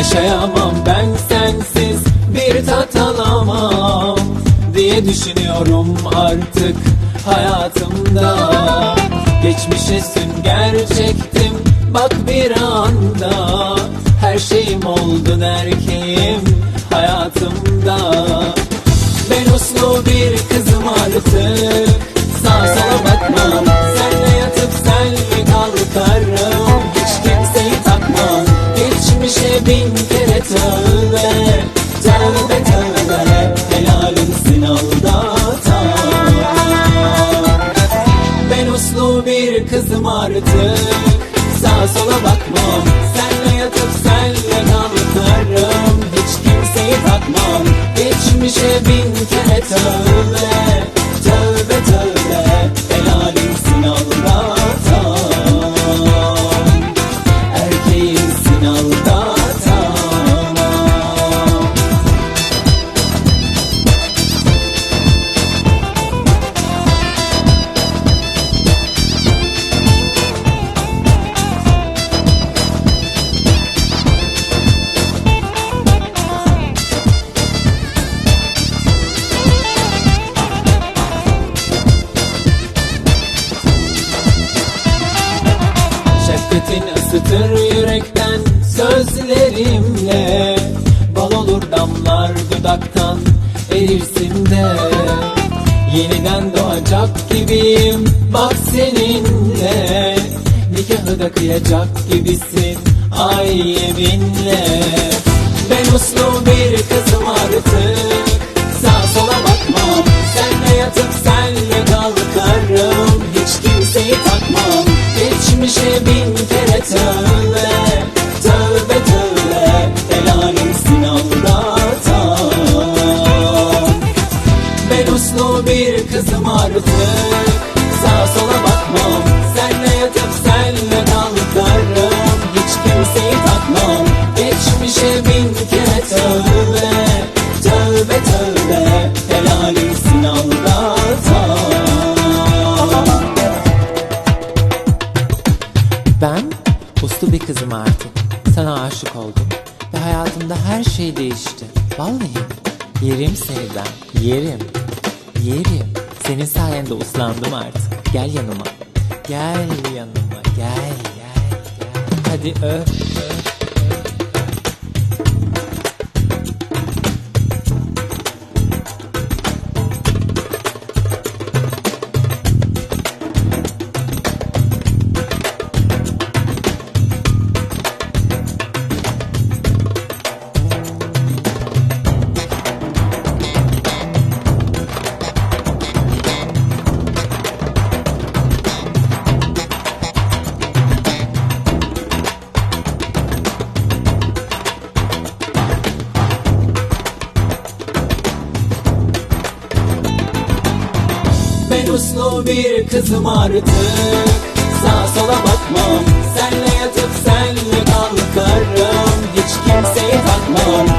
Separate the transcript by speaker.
Speaker 1: Yaşayamam ben sensiz bir tat alamam Diye düşünüyorum artık hayatımda. Geçmişe sünger çektim bak bir anda. Her şeyim oldun erkeğim hayatımda. Ben uslu bir bin kere tövbe. Tövbe tövbe Helalimsin aldatan Ben uslu bir kızım artık. Sağa sola bakmam. Senle yatıp senle kalkarım. Hiç kimseyi takmam Isıtır yürekten sözlerimle. Bal olur damlar dudaktan erirsin de. Yeniden doğacak gibiyim bak seninle. Nikahı da kıyacak gibisin ay yeminle. Ben uslu bir kızım Ben uslu bir kızım artık Sağa sola bakmam Senle yatıp senle kalkarım Hiç kimseyi takmam Geçmişe bin kere tövbe Tövbe tövbe Helalimsin aldatan
Speaker 2: Ben uslu bir kızım artık. Sana aşık oldum. Ve hayatımda her şey değişti. Vallahi. Yerim ben. Yerim. Yerim. Senin sayende uslandım artık. Gel yanıma. Gel yanıma. Gel gel gel. Hadi öp öp.
Speaker 1: Uslu bir kızım artık. Sağa sola bakmam Senle yatıp senle kalkarım. Hiç kimseyi takmam